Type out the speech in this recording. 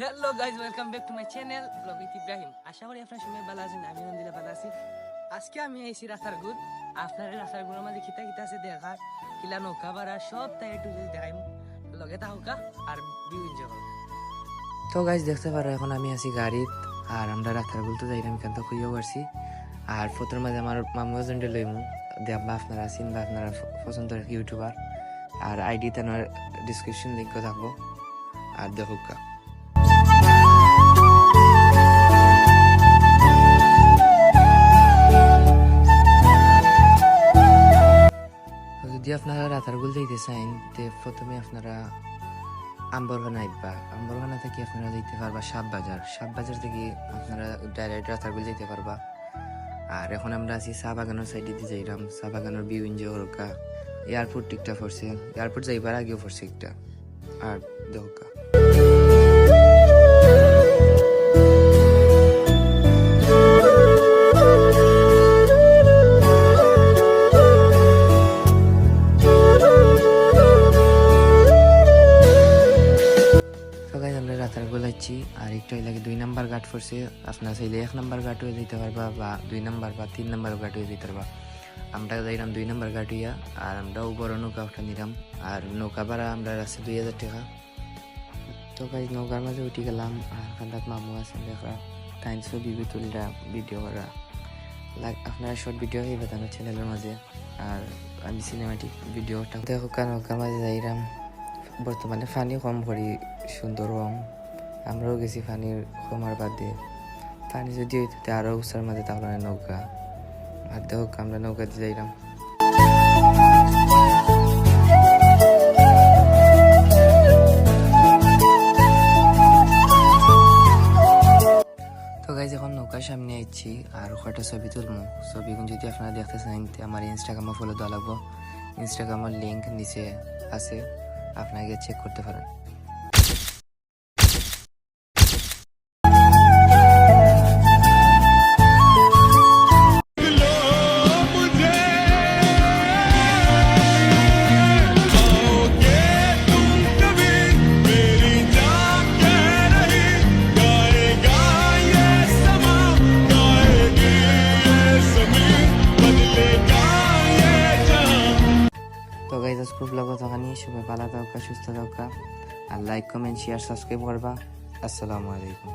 Hello guys welcome back to my channel vlog with Ibrahim আশা করি আপনার সবাই ভালো আছেন আমি নন্দিলা ভালো আছি। আজকে আমি আইছি রাস্তার গুড় আপনার রাস্তার গুড়ের মাঝে খিতা খিতা আছে দেখার কিলা নৌকা বাড়া সব তাই একটু যদি দেখাইম। লগে তাহুকা আর ভিউ এনজয় করো। তো গাইজ দেখতে পারো, এখন আমি আছি গাড়িত, আর আমরা রাস্তার গুল তো যাইলাম কেন খুঁজেও পারছি। আর ফটোর মাঝে আমার মামু এজেন্টে লইমু দেখবা আপনারা আছেন বা আপনারা পছন্দের ইউটিউবার আর আইডি তেনার ডিসক্রিপশন লিঙ্ক থাকব। আর দেখুকা রাতারগুল যাইতে চাইন, তে প্রথমে আপনারা আম্বরখানা আইবা। আম্বরখানা থেকে আপনারা যাইতে পারবা সাপ বাজার সাপ বাজার থেকে আপনারা ডাইরেক্ট রাতারগুল যাইতে পারবা। আর এখন আমরা আছি চা বাগানের সাইডে দিয়ে যাইলাম চা বাগানের ভিউ এনজয় করকা এয়ারপোর্ট টিকটা পড়ছে। এয়ারপোর্ট যাইবার আগেও পড়ছে একটা। আর দেখা আমরা আর একটু লাগে দুই নাম্বার ঘাট পড়ছে আপনার চাইলে এক নাম্বার ঘাট হয়ে যেতে পারবা বা দুই নাম্বার বা তিন নাম্বার ঘাট হয়ে যেতে পারবা। আমরা যাইলাম দুই নাম্বার ঘাট হইয়া, আর আমরাও বড় নৌকা উঠা নিলাম, আর নৌকা ভাড়া আমরা আছে দুই হাজার টাকা। তো গাই নৌকার মাঝে উঠে গেলাম, আর কান্দাত মামু আছে, দেখা তাই ছবি তুলরা ভিডিও করা। লাইক আপনারা শর্ট ভিডিও হয়ে আমার চ্যানেলের মাঝে, আর আমি সিনেমাটিক ভিডিওটা দেখো কার নৌকার মাঝে যাইলাম, বর্তমানে পানি কম করি, সুন্দর, রং। আমরাও গেছি পানির বাদে। পানি যদি হইতে আরও উৎসার মাঝে তাহলে নৌকা। আর দেখো, আমরা নৌকাতে যাইলাম। তো গাইজ এখন নৌকার সামনে আইছি আর কয়টা ছবি তুলবো ছবিগুলো যদি আপনারা দেখতে চান আমার ইনস্টাগ্রামে ফলো দেওয়া লাগবো। ইনস্টাগ্রামের লিঙ্ক নিচে আছে। আপনাকে চেক করতে পারেন। তো লগত আজকে সবাই ভালো থাকা, সুস্থ থাকা। আর লাইক কমেন্ট শেয়ার সাবস্ক্রাইব করবা। আসসালামু আলাইকুম।